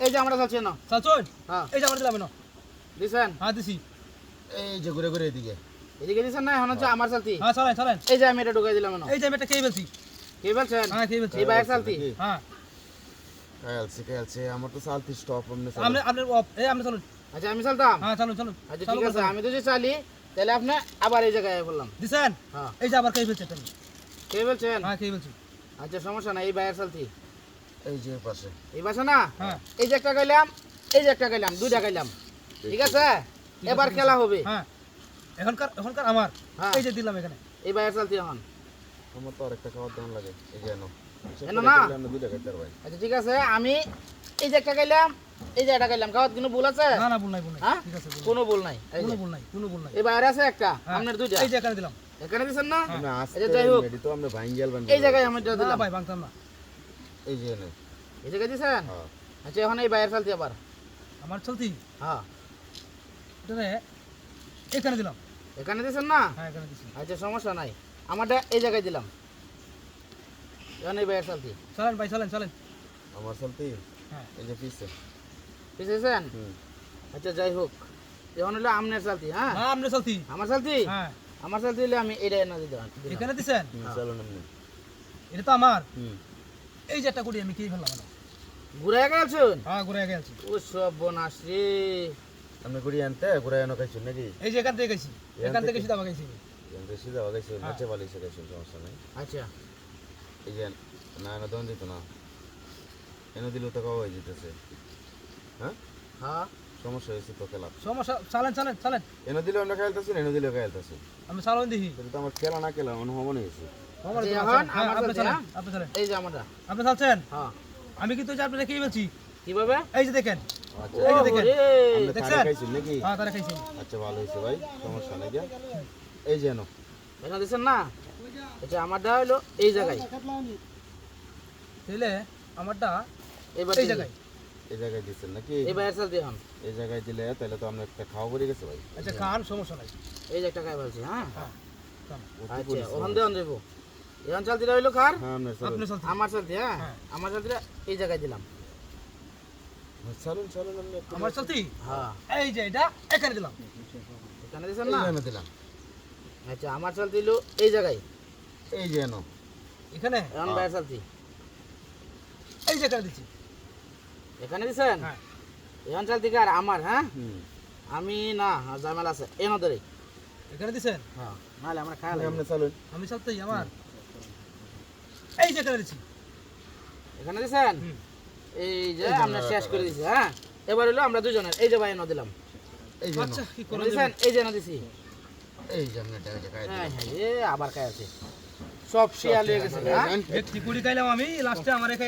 এই যে আমরা না চাচুন হ্যাঁ। এই আমার দিলাম না দিছেন? হ্যাঁ দিছি। এই যে ঘুরে ঘুরে এদিকে। এদিকে দিছেন না? এখন হচ্ছে আমার চালতি। হ্যাঁ চলেন চলেন। এই যে আমি এটা ঢুকাই দিলাম না এই যে আমি এটা খেয়ে ফেলছি। কি বলছেন হ্যাঁ খেয়ে ফেলছি। এই বাইরের চালতি? হ্যাঁ। কালছে কালছে আমার তো চালতি স্টপ আপনি আপনি অফ- এই আপনি চলুন। আচ্ছা আমি চালতাম? হ্যাঁ চলুন চলুন। আচ্ছা ঠিক আছে। আমি তো যে চালি তাহলে আপনি আবার এই জায়গায় বললাম দিছেন? হ্যাঁ। এই যে আবার খেয়ে ফেলছে তুমি কে বলছেন হ্যাঁ খেয়ে ফেলছি। আচ্ছা সমস্যা নাই এই বাইরের চালতি। এই যে পাশে। এই বাসা না? হ্যাঁ। এই যে একটা গাইলাম এই যে একটা গাইলাম দুইটা গাইলাম। ঠিক আছে? এবার খেলা হবে। হ্যাঁ। এখনকার এখনকার আমার। হ্যাঁ। এই যে দিলাম এখানে। এই বাইরের চালতি এখন। আমার তো আরেকটা খাবার দাম লাগে। এই যে এনো। এনো না? আচ্ছা ঠিক আছে। আমি এই যে একটা গাইলাম এই যে একটা গাইলাম। খাওয়ার কোনো ভুল আছে? না না ভুল নাই ভুল নাই। ঠিক আছে কোনো ভুল নাই। এই কোনো ভুল নাই কোনো ভুল নাই। এই বাইরে আছে একটা আপনার দুইটা। এই যে এখানে দিলাম। এখানে দিছেন না? আসতে আচ্ছা, যাই হোক। তো আমরা ভাঙ্গেল বান এই জায়গায় আমি এটা না দিলাম। ভাই ভাঙতাম না। এই যে এনে। এই জায়গায় দিছেন হ্যাঁ। আচ্ছা এখন এই বাইরের চালতি আবার। আমার চলতি? হ্যাঁ। এখানে দিলাম। এখানে দিছেন না? হ্যাঁ এখানে দিছি। আচ্ছা সমস্যা নাই। আমারটা এই জায়গায় দিলাম। এখন এই বাইরের চালতি। চলেন ভাই চলেন চলেন। আমার চালতি? হ্যাঁ। এই যে পিছে। বুঝেছেন হুম। আচ্ছা যাই হোক। এখন হলো আমনের চালতি হ্যাঁ? না আপনি চলতি। আমার চালতি? হ্যাঁ। আমার চালতি হলে আমি এটা এনে দিলাম। এখানে দিছেন? হুম, চলো নামনি এটা তো আমার। হুম। এই যে একটা কুড়ি আমি খেয়ে ফেললাম না ঘুরে গেছেন হ্যাঁ ঘুরে গেছি ও সব বনাস রে। আপনি গুড়ি আনতে ঘুরে এনো খাইছেন নাকি? এই যে এখান থেকে গেছি এখান থেকে সিধা বাগাইছি এনতে সিধা বাগাইছে নাচে বালিছে খাইছেন সমস্যা নাই। আচ্ছা। এই যে না এনে দন দিত না। এনে দিলেও তো খাওয়া হয়ে যেতেছে। হ্যাঁ? হ্যাঁ। সমস্যা হয়েছে তো খেলা সমস্যা চালেন চালেন চালেন এনে দিলেও আমরা খেলতেছি এনে দিলেও খেলতেছি আমি চালন দেখি সেটা তো আমার খেলা না খেলা অনুভব হয়েছে হ্যাঁ, আপনি হ্যাঁ? চালছেন হ্যাঁ। আমি কিন্তু কীভাবে? এই যে দেখেন। এই যে দেখেন। দেখছেন? নাকি? হ্যাঁ তারা খাইছি আচ্ছা ভালো হয়েছে ভাই। সমস্যা নাই এই যে এনো দিচ্ছেন না? আমারটা হলো এই জায়গায়। তাইলে আমারটা এবার এই জায়গায়। এই জায়গায় দিচ্ছেন নাকি? এই বাইরের চালতি এই জায়গায় দিলে তাহলে তো আমরা একটা খাওয়া পড়ে গেছে ভাই। আচ্ছা খান সমস্যা নাই। এই যে একটা খাই বলছি হ্যাঁ? হ্যাঁ আচ্ছা ওখান দিয়ে দেবো এখন হইল হ্যাঁ আমার হ্যাঁ? হ্যাঁ। আমার এই জায়গায় দিলাম। চলুন চলুন আমার চলতি হ্যাঁ। এই যে এটা এখানে দিলাম। এখানে দিচ্ছেন এই না? এনো দিলাম। আচ্ছা আমার চালতি হলো এই জায়গায়। এই যে এনো। এখানে? এখন বাইরের চালতি এই যে এখানে এখানে হ্যাঁ। এখন চালতি কার আমার হ্যাঁ? আমি না জামেলা আছে। এ নদরে এখানে দিছেন? হ্যাঁ। নাহলে আমরা খাই আপনি চলুন। আমি চলতেই আমার। এই যে এখানে দিচ্ছি। এখানে দিচ্ছেন এই যে আমরা শেষ করে দিছি হ্যাঁ? এবার হলো আমরা দুজনের এই যে ভাই এনে দিলাম। এই যে আচ্ছা কি করে এই যে এনে দিছি। এই যে হ্যাঁ হ্যাঁ এ আবার খাই আছে সব শেয়ার হয়ে গেছে হ্যাঁ? এই কুড়ি খাইলাম আমি? লাস্টে আমার এখানে